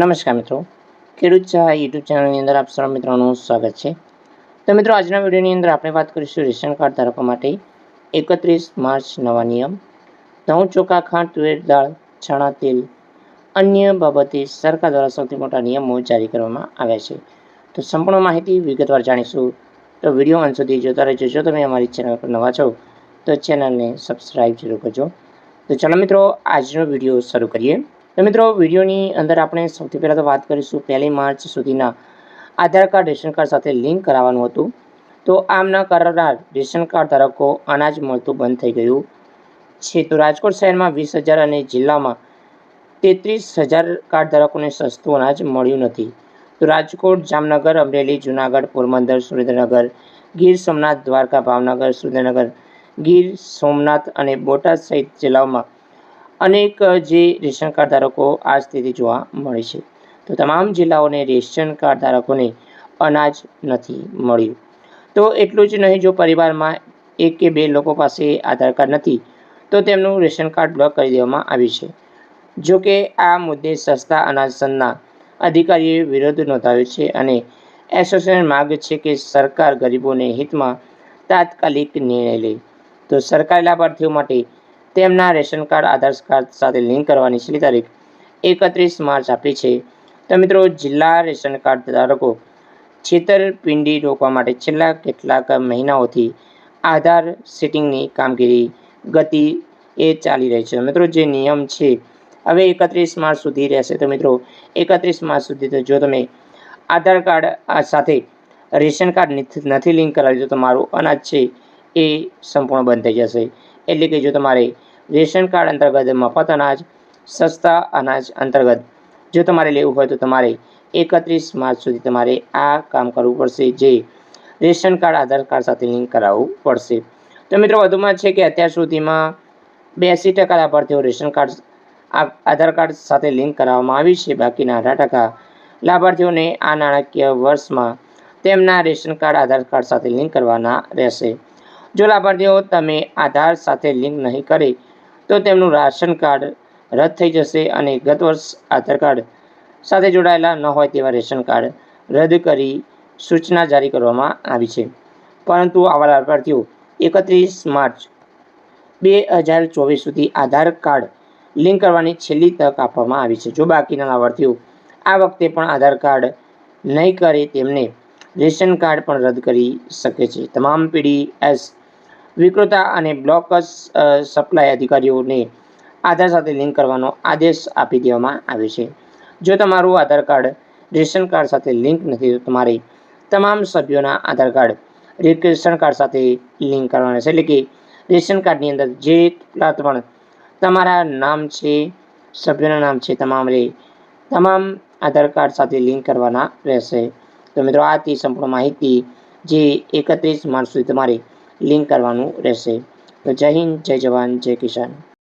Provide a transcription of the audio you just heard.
નમસ્કાર મિત્રો. ખેડૂત ચા યુટ્યુબ ચેનલની અંદર આપ સર્વ મિત્રોનું સ્વાગત છે. તો મિત્રો, આજના વિડીયોની અંદર આપણે વાત કરીશું રેશન કાર્ડ ધારકો માટે એકત્રીસ માર્ચ નવા નિયમ. ઘઉં ચોખા ખાંડ, તુવેર દાળ ચણા તેલ અન્ય બાબતે સરકાર દ્વારા સૌથી મોટા નિયમો જારી કરવામાં આવ્યા છે. તો સંપૂર્ણ માહિતી વિગતવાર જાણીશું. તો વીડિયો અંત સુધી જોતા રહેજો. જો તમે અમારી ચેનલ પર નવા છો, તો ચેનલને સબસ્ક્રાઈબ જરૂર કરજો. તો ચાલો મિત્રો, આજનો વીડિયો શરૂ કરીએ. તો મિત્રો, વિડીયોની અંદર આપણે સૌથી પહેલાં તો વાત કરીશું પહેલી માર્ચ સુધીના આધાર કાર્ડ, રેશન કાર્ડ સાથે લિંક કરાવવાનું હતું. તો આમ ન કરાવનાર રેશન કાર્ડ ધારકો અનાજ મળતું બંધ થઈ ગયું. છે તો રાજકોટ શહેરમાં વીસ હજાર અને જિલ્લામાં તેત્રીસ હજાર કાર્ડ ધારકોને સસ્તું અનાજ મળ્યું નથી. તો રાજકોટ, જામનગર, અમરેલી, જૂનાગઢ, પોરબંદર, સુરેન્દ્રનગર, ગીર સોમનાથ, દ્વારકા, ભાવનગર, સુરેન્દ્રનગર, ગીર સોમનાથ અને બોટાદ સહિત જિલ્લાઓમાં અનેક જે રેશન કાર્ડ ધારકો આ સ્થિતિ જોવા મળે છે. તો તમામ જિલ્લાઓને રેશન કાર્ડ ધારકોને અનાજ નથી મળ્યું. તો એટલું જ નહીં, જો પરિવારમાં એક કે બે લોકો પાસે આધાર કાર્ડ નથી, તો તેમનું રેશન કાર્ડ બ્લોક કરી દેવામાં આવ્યું છે. જો કે આ મુદ્દે સસ્તા અનાજ સંઘના અધિકારીઓએ વિરોધ નોંધાવ્યો છે અને એસોસિએશન માગે છે કે સરકાર ગરીબોને હિતમાં તાત્કાલિક નિર્ણય લે. તો સરકારી લાભાર્થીઓ માટે તેમના રેશન કાર્ડ, આધાર કાર્ડ સાથે લિંક કરવાની છેલ્લી તારીખ એકત્રીસ માર્ચ આપી છે. તો મિત્રો, જિલ્લા રેશન કાર્ડ ધારકો છેતરપિંડી રોકવા માટે છેલ્લા કેટલાક મહિનાઓથી આધાર સેટિંગની કામગીરી, ગતિ એ ચાલી રહી છે. મિત્રો, જે નિયમ છે, હવે એકત્રીસ માર્ચ સુધી રહેશે. તો મિત્રો, એકત્રીસ માર્ચ સુધી તો જો તમે આધાર કાર્ડ સાથે રેશન કાર્ડ નથી લિંક કરાવ્યું તો તમારું અનાજ છે એ સંપૂર્ણ બંધ થઈ જશે. એટલે કે જો તમારે રેશન કાર્ડ અંતર્ગત મફત અનાજ, સસ્તા અનાજ અંતર્ગત. જો તમારે લેવું હોય તો તમારે એકત્રીસ માર્ચ સુધી તમારે આ કામ કરવું પડશે, જે રેશન કાર્ડ, આધાર કાર્ડ સાથે લિંક કરાવવું પડશે. તો મિત્રો, વધુમાં છે કે અત્યાર સુધીમાં બ્યાસી ટકા લાભાર્થીઓ રેશન કાર્ડ આધાર કાર્ડ સાથે લિંક કરાવવામાં આવી છે. બાકીના અઢાર ટકા લાભાર્થીઓને આ નાણાકીય વર્ષમાં તેમના રેશન કાર્ડ, આધાર કાર્ડ સાથે લિંક કરવાના રહેશે. જો લાભાર્થીઓ તમે આધાર સાથે લિંક નહીં કરે તો તેમનું રાશન કાર્ડ રદ થઈ જશે અને ગત વર્ષ આધાર કાર્ડ સાથે જોડાયેલા ન હોય તેવા રેશન કાર્ડ રદ કરી સૂચના જારી કરવામાં આવી છે. પરંતુ આવા લાભાર્થીઓ એકત્રીસ માર્ચ બે હજાર ચોવીસ સુધી આધાર કાર્ડ લિંક કરવાની છેલ્લી તક આપવામાં આવી છે. જો બાકીના લાભાર્થીઓ આ વખતે પણ આધાર કાર્ડ નહીં કરે તેમને રેશન કાર્ડ પણ રદ કરી શકે છે. તમામ પીડીએસ વિક્રેતા અને બ્લોક સપ્લાય અધિકારીઓને આધાર સાથે લિંક કરવાનો આદેશ આપી દેવામાં આવ્યો છે. જો તમારું આધાર કાર્ડ રેશન કાર્ડ સાથે લિંક નથી, તો તમારે તમામ સભ્યોના આધાર કાર્ડ રેશન કાર્ડ સાથે લિંક કરવાના છે. એટલે કે રેશન કાર્ડની અંદર જે પણ તમારા નામ છે, સભ્યોના નામ છે તમામ તમામ આધાર કાર્ડ સાથે લિંક કરવાના રહેશે. તો મિત્રો, આ તે સંપૂર્ણ માહિતી જે એકત્રીસ માર્ચ સુધી તમારે લિંક કરવાનું રહેશે. તો જય હિન્દ જય જવાન જય કિસાન.